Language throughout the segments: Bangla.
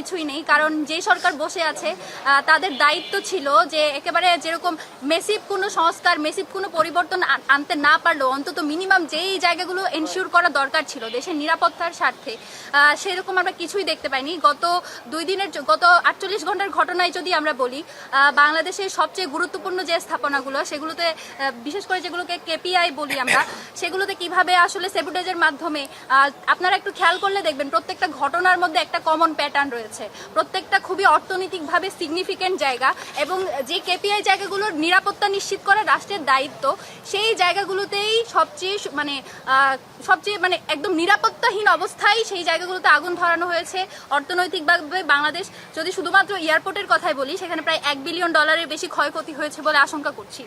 কিছুই নেই। কারণ যে সরকার বসে আছে তাদের দায়িত্ব ছিল যে একেবারে যেরকম মেসিভ কোনো সংস্কার মেসিভ কোনো পরিবর্তন আনতে না পারলেও অন্তত মিনিমাম যেই জায়গাগুলো এনশিওর করা দরকার ছিল, দেশের নিরাপত্তার স্বার্থে সেরকম আমরা কিছুই দেখতে পাইনি। গত দুই দিনের গত আটচল্লিশ ঘণ্টার ঘটনায় যদি আমরা বলি বাংলাদেশের সবচেয়ে গুরুত্বপূর্ণ যে স্থাপনাগুলো, সেগুলোতে বিশেষ করে যেগুলোকে কেপিআই বলি আমরা, সেগুলোতে কীভাবে আসলে সেবুটেজের মাধ্যমে আপনারা একটু খেয়াল করলে দেখবেন প্রত্যেকটা ঘটনার মধ্যে একটা কমন প্যাটার্ন রয়েছে। প্রত্যেকটা খুবই অর্থনৈতিকভাবে সিগনিফিকেন্ট জায়গা এবং যে কেপিআই জায়গাগুলোর নিরাপত্তা নিশ্চিত করা রাষ্ট্রের দায়িত্ব, সেই জায়গাগুলোতেই সবচেয়ে মানে সবচেয়ে মানে একদম নিরাপত্তাহীন অবস্থায় সেই জায়গাগুলোতে আগুন ধরানো হয়েছে। অর্থনৈতিকভাবে বাংলাদেশ, যদি শুধুমাত্র এয়ারপোর্টের কথাই বলি, সেখানে প্রায় এক বিলিয়ন ডলারের বেশি ক্ষয়ক্ষতি হয়েছে বলে আশঙ্কা করছি।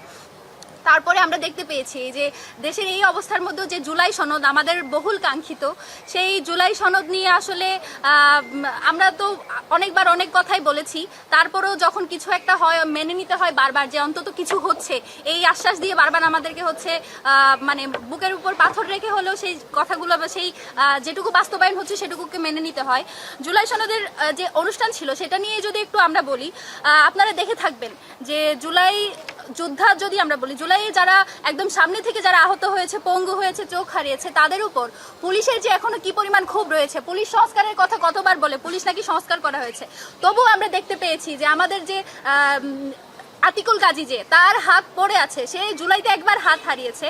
তারপরে আমরা দেখতে পেয়েছি যে দেশের এই অবস্থার মধ্যে যে জুলাই সনদ আমাদের বহুল কাঙ্ক্ষিত, সেই জুলাই সনদ নিয়ে আসলে আমরা তো অনেকবার অনেক কথাই বলেছি, তারপরেও যখন কিছু একটা হয়, মেনে নিতে হয় বারবার যে অন্তত কিছু হচ্ছে, এই আশ্বাস দিয়ে বারবার আমাদেরকে হচ্ছে মানে বুকের উপর পাথর রেখে হলেও সেই কথাগুলো বা সেই যেটুকু বাস্তবায়ন হচ্ছে সেটুকুকে মেনে নিতে হয়। জুলাই সনদের যে অনুষ্ঠান ছিল, সেটা নিয়ে যদি একটু আমরা বলি আপনারা দেখে থাকবেন যে জুলাই যোদ্ধা যদি আমরা বলি, জুলাইয়ে যারা একদম সামনে থেকে যারা আহত হয়েছে, পঙ্গু হয়েছে, চোখ হারিয়েছে, তাদের উপর পুলিশের যে এখনও কি পরিমাণ ক্ষোভ রয়েছে, পুলিশ সংস্কারের কথা কতবার বলে, পুলিশ নাকি সংস্কার করা হয়েছে, তবুও আমরা দেখতে পেয়েছি যে আমাদের যে আতিকুল গাজী যে, তার হাত পড়ে আছে, সে জুলাইতে একবার হাত হারিয়েছে।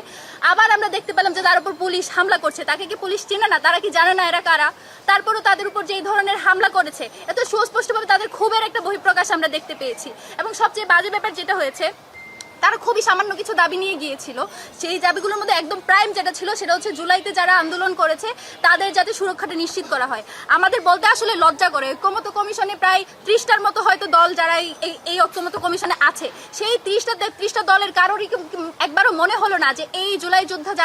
আবার আমরা দেখতে পেলাম যে তার উপর পুলিশ হামলা করছে। তাকে কি পুলিশ চিনে না? তারা কি জানে না এরা কারা? তারপরও তাদের উপর যে ধরনের হামলা করেছে, এত সুস্পষ্টভাবে তাদের ক্ষোভের একটা বহিঃপ্রকাশ আমরা দেখতে পেয়েছি। এবং সবচেয়ে বাজে ব্যাপার যেটা হয়েছে তারা খুবই সামান্য কিছু দাবি নিয়ে গিয়েছিল। সেই দাবিগুলোর মধ্যে একদম প্রাইম যেটা ছিল সেটা হচ্ছে জুলাইতে যারা আন্দোলন করেছে, তাদের যাতে সুরক্ষাটা নিশ্চিত করা হয়। আমাদের বলতে আসলে লজ্জা করে। ঐক্যমত কমিশনে প্রায় ত্রিশটার মতো হয়তো দল যারা এই- এই- ঐক্যমত কমিশনে আছে। সেই ত্রিশটা, তেত্রিশটা দলের কারোরই একবারও মনে হলো না যে এই জুলাই যোদ্ধা যারা